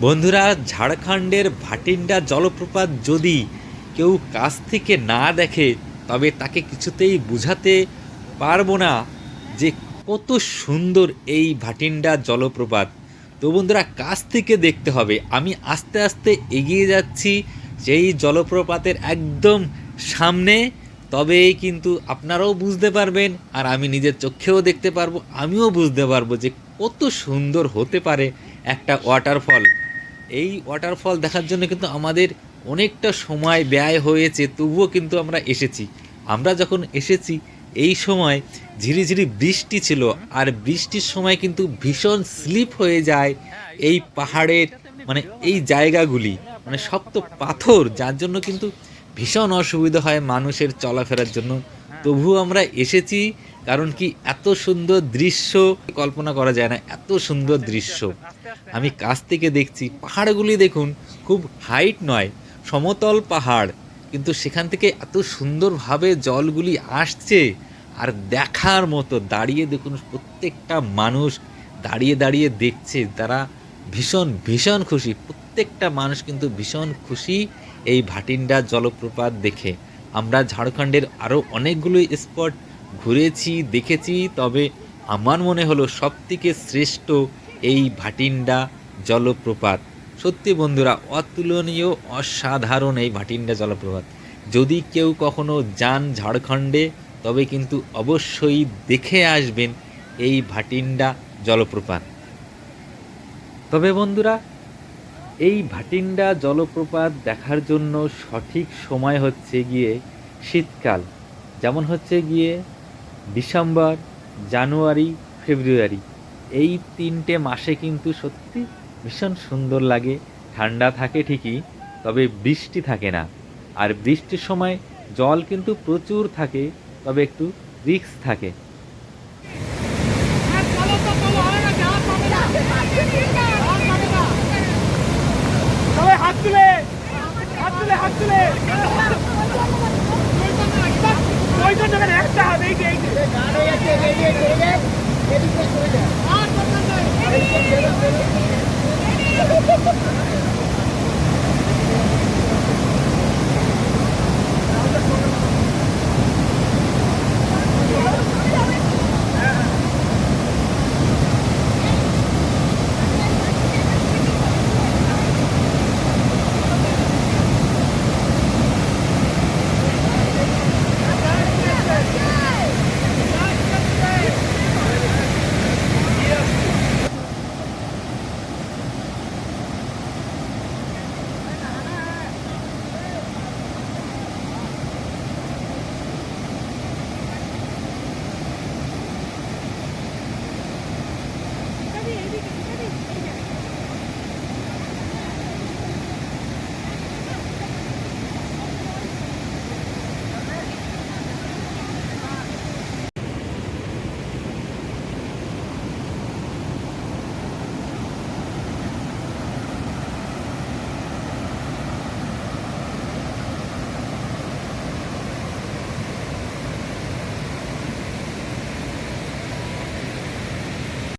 বন্ধুরা, ঝাড়খণ্ডের ভাটিন্ডা জলপ্রপাত যদি কেউ কাছ থেকে না দেখে, তবে তাকে কিছুতেই বুঝাতে পারব না যে কত সুন্দর এই ভাটিন্ডা জলপ্রপাত। তো বন্ধুরা, কাছ থেকে দেখতে হবে। আমি আস্তে আস্তে এগিয়ে যাচ্ছি সেই জলপ্রপাতের একদম সামনে। তবেই কিন্তু আপনারাও বুঝতে পারবেন, আর আমি নিজের চোখেও দেখতে পারব, আমিও বুঝতে পারব যে কত সুন্দর হতে পারে একটা ওয়াটারফল এই ওয়াটারফল দেখার জন্য কিন্তু আমাদের অনেকটা সময় ব্যয় হয়েছে, তবুও কিন্তু আমরা এসেছি। আমরা যখন এসেছি, এই সময় ঝিরিঝিরি বৃষ্টি ছিল, আর বৃষ্টির সময় কিন্তু ভীষণ স্লিপ হয়ে যায় এই পাহাড়ের মানে এই জায়গাগুলি মানে শক্ত পাথর, যার জন্য কিন্তু ভীষণ অসুবিধা হয় মানুষের চলাফেরার জন্য। তবুও আমরা এসেছি কারণ কি এত সুন্দর দৃশ্য কল্পনা করা যায় না, এত সুন্দর দৃশ্য। আমি কাছ থেকে দেখছি, পাহাড়গুলি দেখুন, খুব হাইট নয়, সমতল পাহাড়, কিন্তু সেখান থেকে এত সুন্দরভাবে জলগুলি আসছে আর দেখার মতো, দাঁড়িয়ে দেখুন, প্রত্যেকটা মানুষ দাঁড়িয়ে দাঁড়িয়ে দেখছে, তারা ভীষণ ভীষণ খুশি, প্রত্যেকটা মানুষ কিন্তু ভীষণ খুশি এই ভাটিন্ডা জলপ্রপাত দেখে। আমরা ঝাড়খণ্ডের আরও অনেকগুলো স্পট ঘুরেছি, দেখেছি, তবে আমার মনে হলো সবথেকে শ্রেষ্ঠ এই ভাটিন্ডা জলপ্রপাত। সত্যি বন্ধুরা, অতুলনীয়, অসাধারণ এই ভাটিন্ডা জলপ্রপাত। যদি কেউ কখনো যান ঝাড়খণ্ডে, তবে কিন্তু অবশ্যই দেখে আসবেন এই ভাটিন্ডা জলপ্রপাত। তবে বন্ধুরা, এই ভাটিন্ডা জলপ্রপাত দেখার জন্য সঠিক সময় হচ্ছে গিয়ে শীতকাল। যেমন হচ্ছে গিয়ে ডিসেম্বর, জানুয়ারি, ফেব্রুয়ারি। এই তিনটে মাসে কিন্তু সত্যি ভীষণ সুন্দর লাগে। ঠান্ডা থাকে ঠিকই, তবে বৃষ্টি থাকে না। আর বৃষ্টির সময় জল কিন্তু প্রচুর থাকে, তবে একটু রিক্স থাকে। হ্যাঁ, হাত তুলে হাত তুলে হাত তুলে। Ha ha ha!